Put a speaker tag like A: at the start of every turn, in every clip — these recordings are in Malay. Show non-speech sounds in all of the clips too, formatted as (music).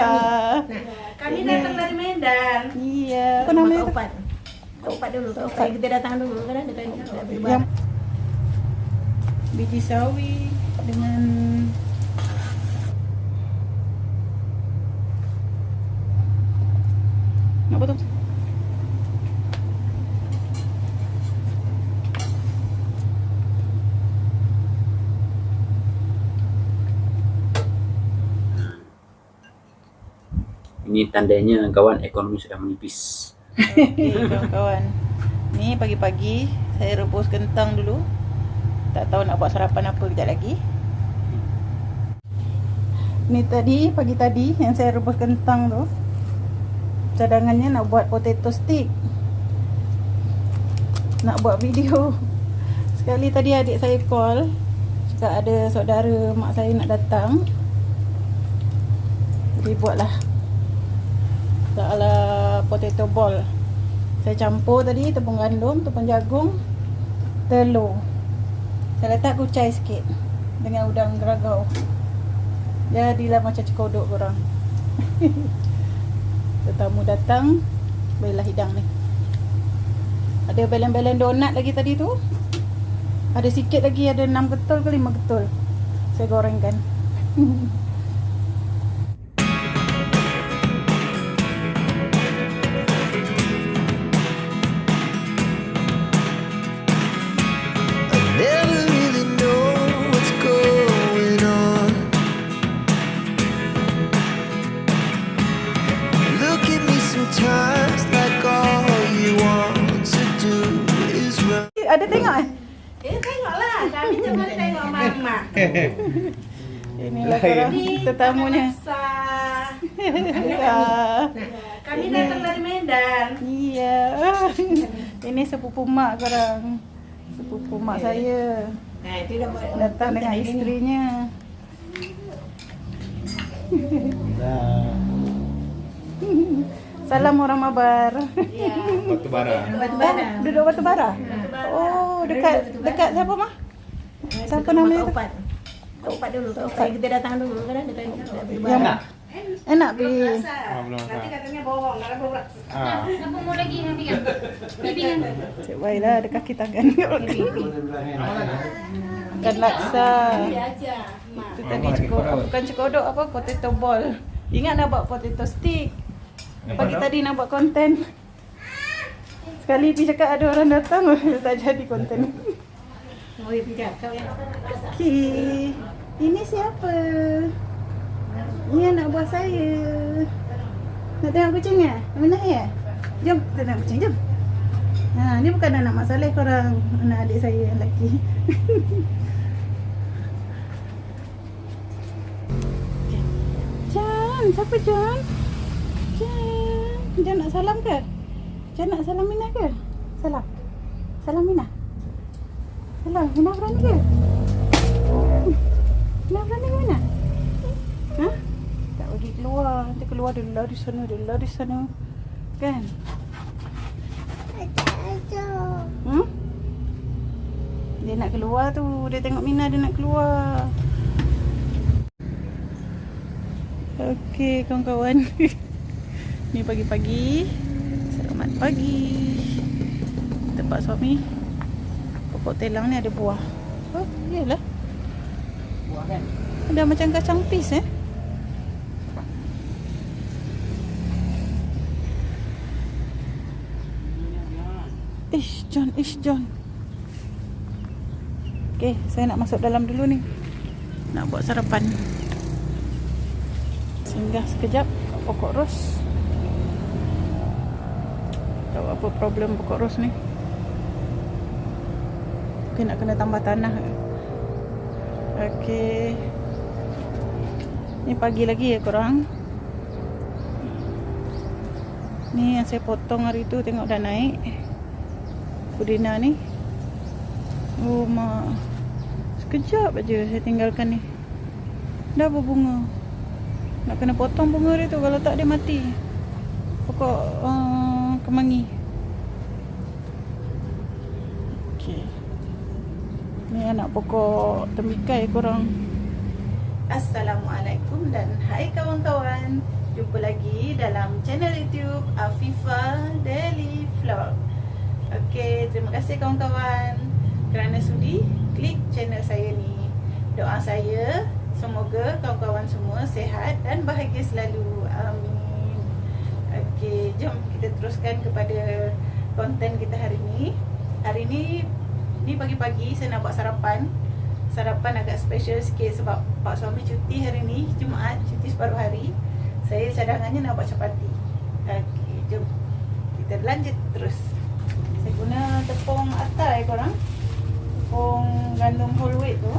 A: Iya.
B: Kami datang dari Medan.
A: Iya. Apa
B: Apa
A: namanya?
B: Kak Upat. Kak Upat dulu. Kak Upat. Kita datang dulu kan ada kan ada beli
A: Yang
B: barang.
A: biji sawi dengan apa tu?
C: Ini tandanya kawan ekonomi sudah menipis.
A: Kawan-kawan. Ni pagi-pagi saya rebus kentang dulu. Tak tahu nak buat sarapan apa kejap lagi. Ni tadi, pagi tadi yang saya rebus kentang tu. Cadangannya nak buat potato stick. Nak buat video. Sekali tadi adik saya call. Cakap ada saudara mak saya nak datang. Jadi buatlah ala potato ball. Saya campur tadi tepung gandum, tepung jagung, telur. Saya letak kucai sikit dengan udang geragau. Jadilah macam cekodok korang. (laughs) Tetamu datang, baiklah hidang ni. Ada belen-belen donat lagi tadi tu. Ada sikit lagi, ada 6 ketul ke 5 ketul. Saya gorengkan. (laughs) tetamunya. Ya. (laughs)
B: Kami datang dari Medan.
A: Iya. (laughs) Ini sepupu mak korang. Sepupu mak saya.
B: Itu
A: Datang dengan isterinya. Salam orang Mabar.
B: Ya.
D: Batu bara.
B: Batu
A: Oh,
B: bara.
A: duduk Batu Bara. Oh, dekat dekat siapa mah? Siapa namanya tu?
B: Kak Upat. Dulu. Kak Upat. Kita datang dulu kan ada kan
A: Yang
B: barang.
A: enak bi.
D: Ah, belum
B: Nanti katanya bohong. Kalau bohong.
D: Ah.
A: Cik baiklah ada kaki tangan. Ikan laksa. Itu tadi cekodok, bukan cekodok apa potato ball. Ingat nak buat potato stick. Pagi tadi nak buat konten. Sekali Pi cakap ada orang datang, (laughs) tak jadi konten.
B: Mau
A: ini siapa? Ini anak buah saya. Nak tengok kucing ya? Ya? Jom, kita tengok kucing, jom. Ha, ni bukan anak Mak Saleh korang, anak adik saya yang lelaki. Jan, siapa Jan? Jan, Jan nak salam ke? Jan nak salam Mina ke? Salam. Salam Mina. Salam, Mina berani ke? Berani ke Mina? Ha? Tak bagi keluar. Nanti keluar dia lari sana, dia lari sana. Kan? Hmm? Dia nak keluar tu. Dia tengok Mina dia nak keluar. Okey kawan-kawan. (laughs) Ni pagi-pagi. Selamat pagi. Tempat suami. Pokok telang ni ada buah. Oh, iyalah. Ada macam kacang pis eh. Ish John, ish John. Okey, saya nak masuk dalam dulu ni. Nak buat sarapan. Singgah sekejap kat pokok ros. Tahu apa problem pokok ros ni? Mungkin nak kena tambah tanah. Okey. Ni pagi lagi ya korang. Ni yang saya potong hari tu tengok dah naik. Pudina ni. Oh mak. Sekejap aja saya tinggalkan ni. Dah berbunga. Nak kena potong bunga dia tu kalau tak dia mati. Pokok uh, kemangi. Okey. Ni anak pokok temikai korang. Assalamualaikum dan hai kawan-kawan. dalam channel YouTube Afifa Daily Vlog. Okey, terima kasih kawan-kawan kerana sudi klik channel saya ni. Doa saya semoga kawan-kawan semua sihat dan bahagia selalu. Amin. Okey, jom kita teruskan kepada konten kita hari ni. Hari ni ni pagi-pagi saya nak buat sarapan. Sarapan agak special sikit sebab pak suami cuti hari ni, Jumaat, cuti separuh hari. Saya cadangannya nak buat capati. Okey, jom kita lanjut terus. Saya guna tepung atai korang. Tepung gandum whole wheat tu.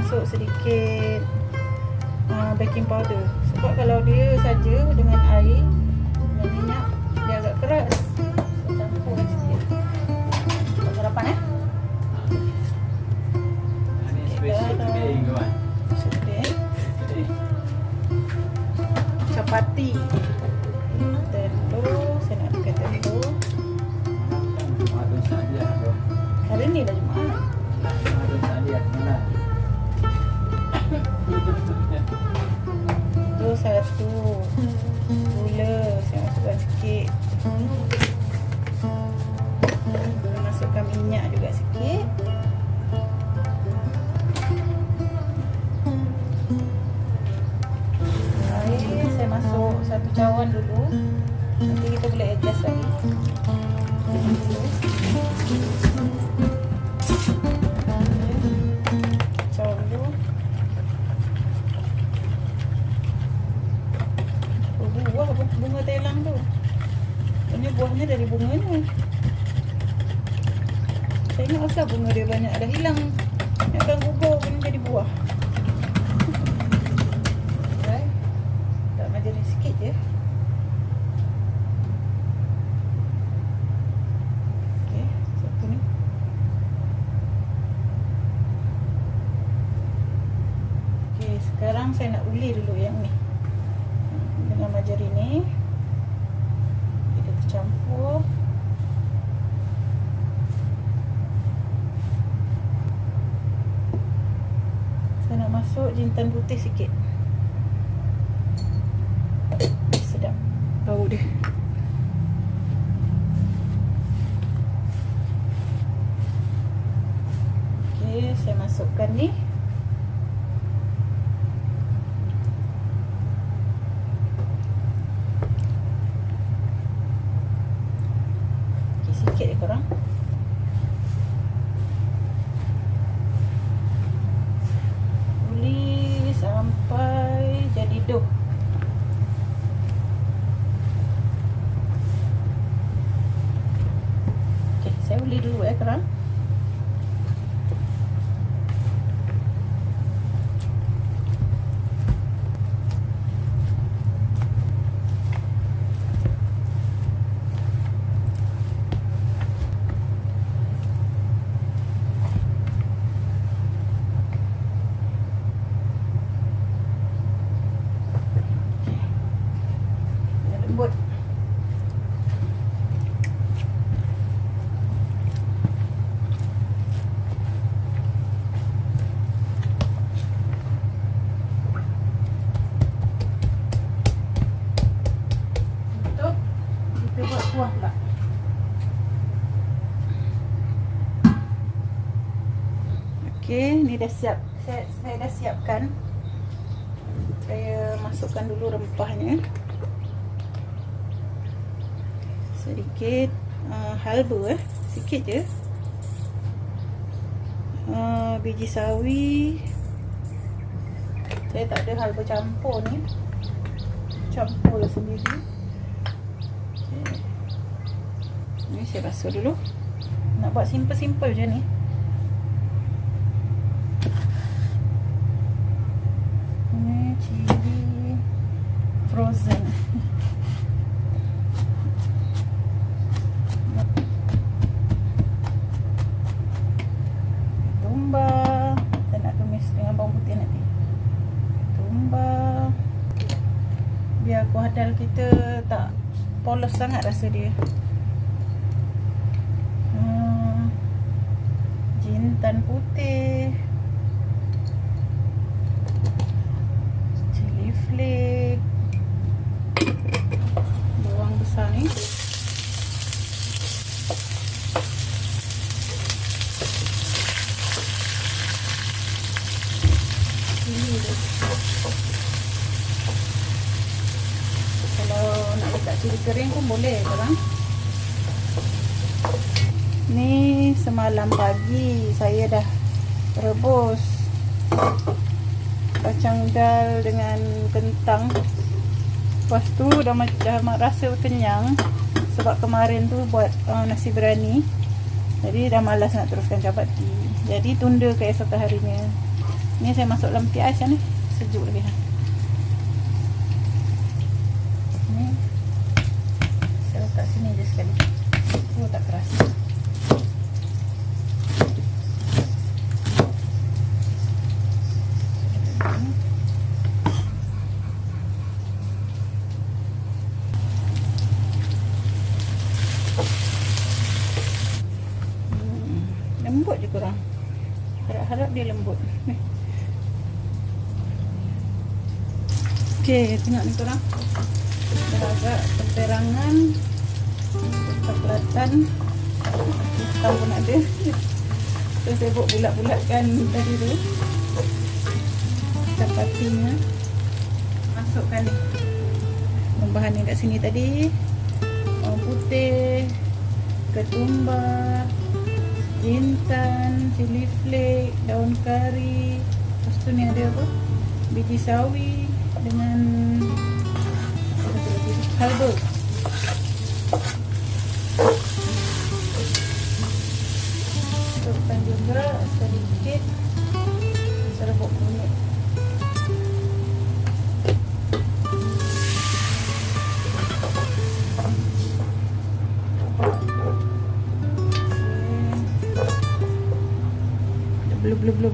A: Masuk sedikit uh, baking powder. Sebab kalau dia saja dengan cawan dulu Nanti kita boleh adjust lagi Oh, bunga telang tu. Ini buahnya dari bunga ni. Saya ingat asal bunga dia banyak dah hilang. Ingatkan gugur pun jadi buah. Right. Tak majarin sikit je. Okey, satu ni. Okey, sekarang saya nak uli dulu yang ni. Dengan margarin ni. Kita tercampur. Saya nak masuk jintan putih sikit. Sedap. Bau dia. Okey, saya masukkan ni Okey, sikit je korang. Uli sampai jadi dough. Okey, saya uli dulu ya korang. Dia lembut. Untuk kita buat kuah pula. Okey, ni dah siap. Saya, saya dah siapkan. Saya masukkan dulu rempahnya. Sedikit uh, halba eh. Sikit je. Uh, biji sawi. Saya tak ada halba campur ni. Campur sendiri. Okay. Ni saya basuh dulu. Nak buat simple-simple je ni. Chili frozen. Tumba. Saya nak tumis dengan bawang putih nanti. Tumba. biar kuah dal kita tak polos sangat rasa dia hmm, jintan putih flake bawang besar ni Ini. Kalau nak letak cili kering pun boleh korang. Ni semalam pagi saya dah rebus kacang dal dengan kentang. Lepas tu dah, ma- dah ma- rasa kenyang sebab kemarin tu buat uh, nasi berani. Jadi dah malas nak teruskan chapati. Jadi tunda ke esok harinya. Ni saya masuk dalam peti ais ni. Sejuk lagi. Ni saya letak sini je sekali. Oh tak keras. Hmm, Lembut je korang. Harap-harap dia lembut. Okey, tengok ni korang. Dah agak keterangan kekelatan hitam pun ada. Saya buat bulat-bulatkan tadi tu. Chapatinya masukkan ni. Bahan yang kat sini tadi. Bawang putih. Ketumbar jintan cili flake daun kari. Lepas tu ni ada apa? Biji sawi dengan halba Masukkan juga sedikit. Serbuk kunyit.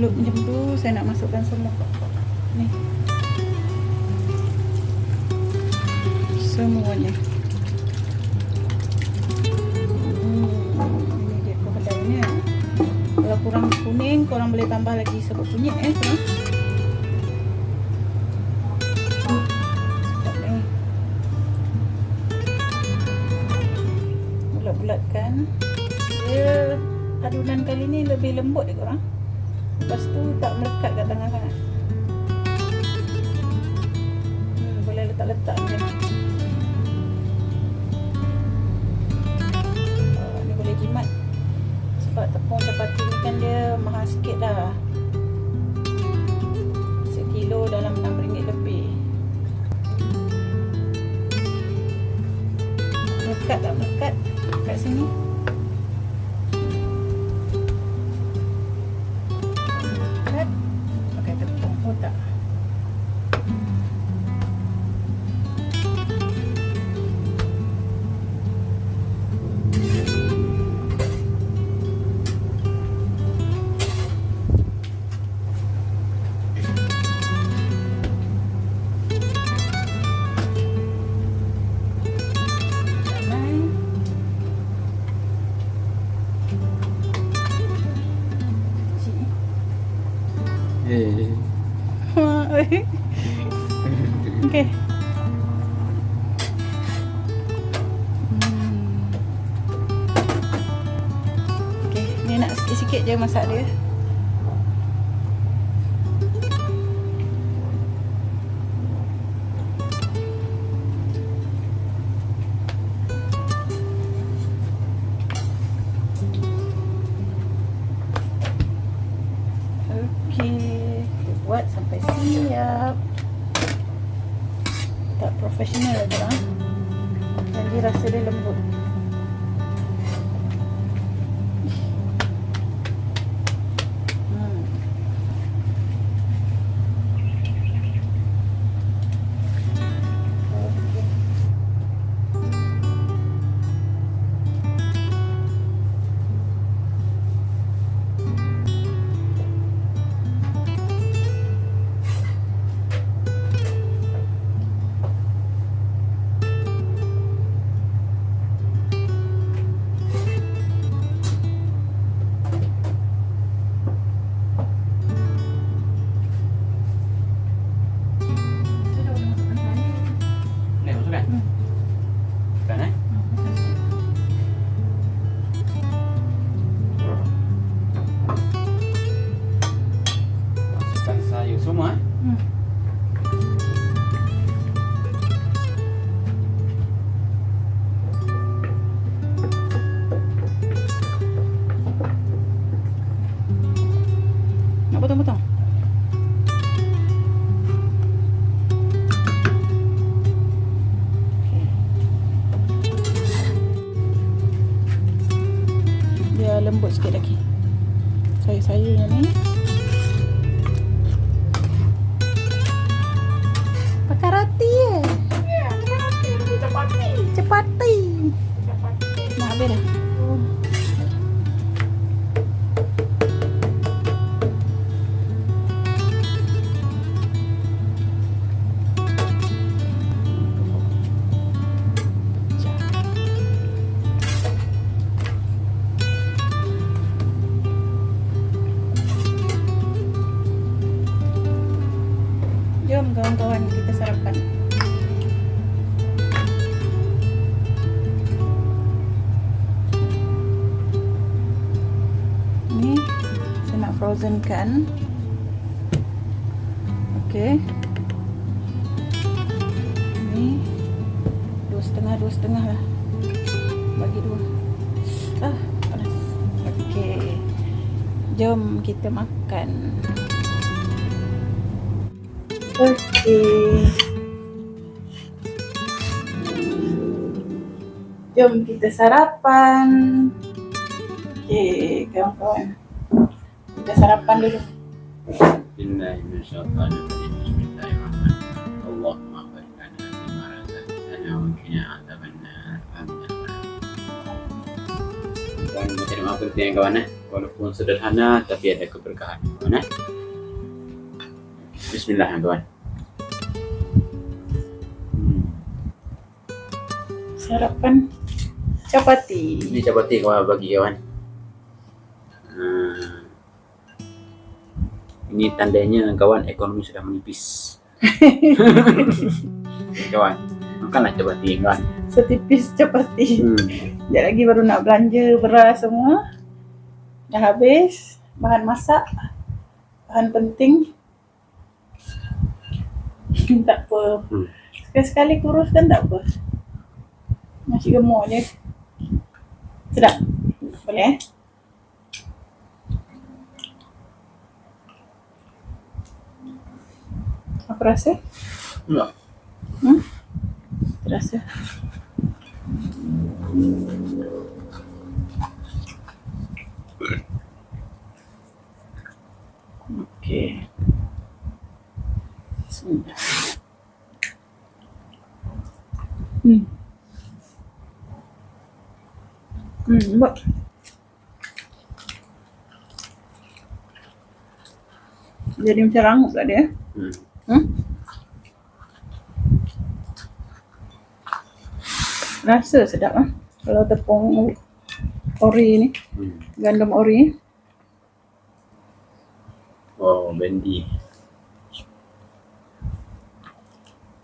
A: Belum belum belum belum macam tu saya nak masukkan semua. Ni. Semuanya. Hmm, ini dia kebedaannya. Kalau kurang kuning, korang boleh tambah lagi serbuk kunyit eh, korang. Bulat-bulatkan. Dia adunan kali ni lebih lembut dia korang. Lepas tu tak melekat kat tangan sangat. Hmm, boleh letak-letak sikit-sikit je masak dia. อยู่ซุ้มไหม setengah dua setengah lah. Bagi dua. Ah panas. Okey. Jom kita makan. Okey. Jom kita sarapan. Okey kawan-kawan. Kita sarapan dulu.
C: Bismillahirrahmanirrahim penting kawan eh. Walaupun sederhana tapi ada keberkahan. Kawan eh. Bismillah kawan hmm.
A: Sarapan capati.
C: Ini capati kawan bagi kawan. Hmm. Ini tandanya kawan ekonomi sudah menipis. (laughs) Kawan Makanlah capati kawan
A: Setipis (laughs) capati.
C: hmm.
A: Sekejap lagi baru nak belanja beras semua. Dah habis. Bahan masak. Bahan penting. tak apa.
C: Hmm.
A: Sekali-sekali kurus kan tak apa. Masih gemuk je. Sedap. Boleh eh? Apa rasa?
C: Enggak
A: Hmm? Rasa. Hmm. Hmm. Jadi macam rangup tak dia?
C: hmm.
A: Hmm? Rasa sedap ah. Kalau tepung ori ni,
C: Hmm.
A: gandum ori.
C: Oh bendi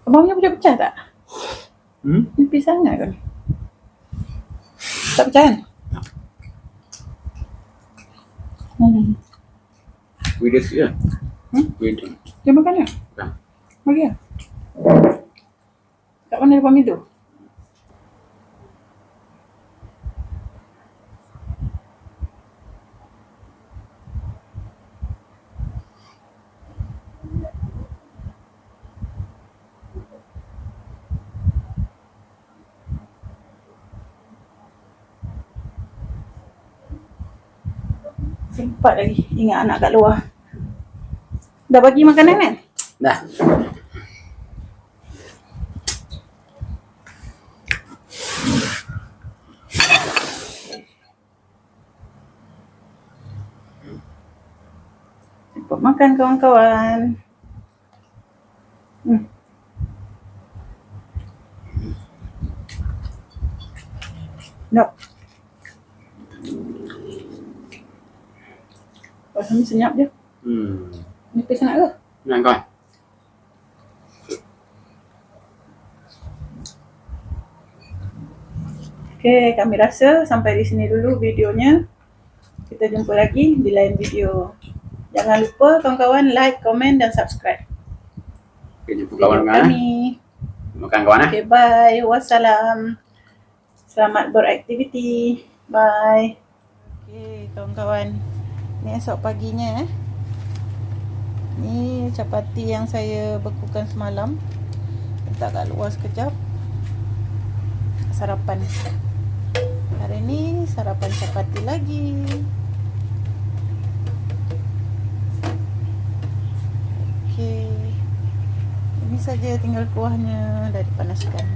A: Abangnya pecah-pecah tak?
C: hmm?
A: Nipis sangat kan? Tak pecah kan? Hmm.
C: Video tu ya
A: Hmm?
C: Video
A: Dia makan tak?
C: Tak.
A: Bagi lah. Kat mana depan pintu? Sempat lagi ingat anak kat luar. Dah bagi makanan kan?
C: Dah
A: Cepat makan kawan-kawan. Hmm. Nak. Rasa ni senyap je.
C: Hmm
A: Nipis sangat ke?
C: Nak kawan
A: Okay, kami rasa sampai di sini dulu videonya. Kita jumpa lagi di lain video. Jangan lupa kawan-kawan like, komen dan subscribe.
C: Okay, jumpa kawan-kawan eh.
A: kami.
C: Makan kawan eh
A: Okay, bye. Wassalam. Selamat beraktiviti. Bye. Okay, kawan-kawan. Ni esok paginya eh. Ni capati yang saya bekukan semalam. Letak kat luar sekejap. Sarapan. Hari ni sarapan chapati lagi. Okey. Ini saja tinggal kuahnya dah dipanaskan.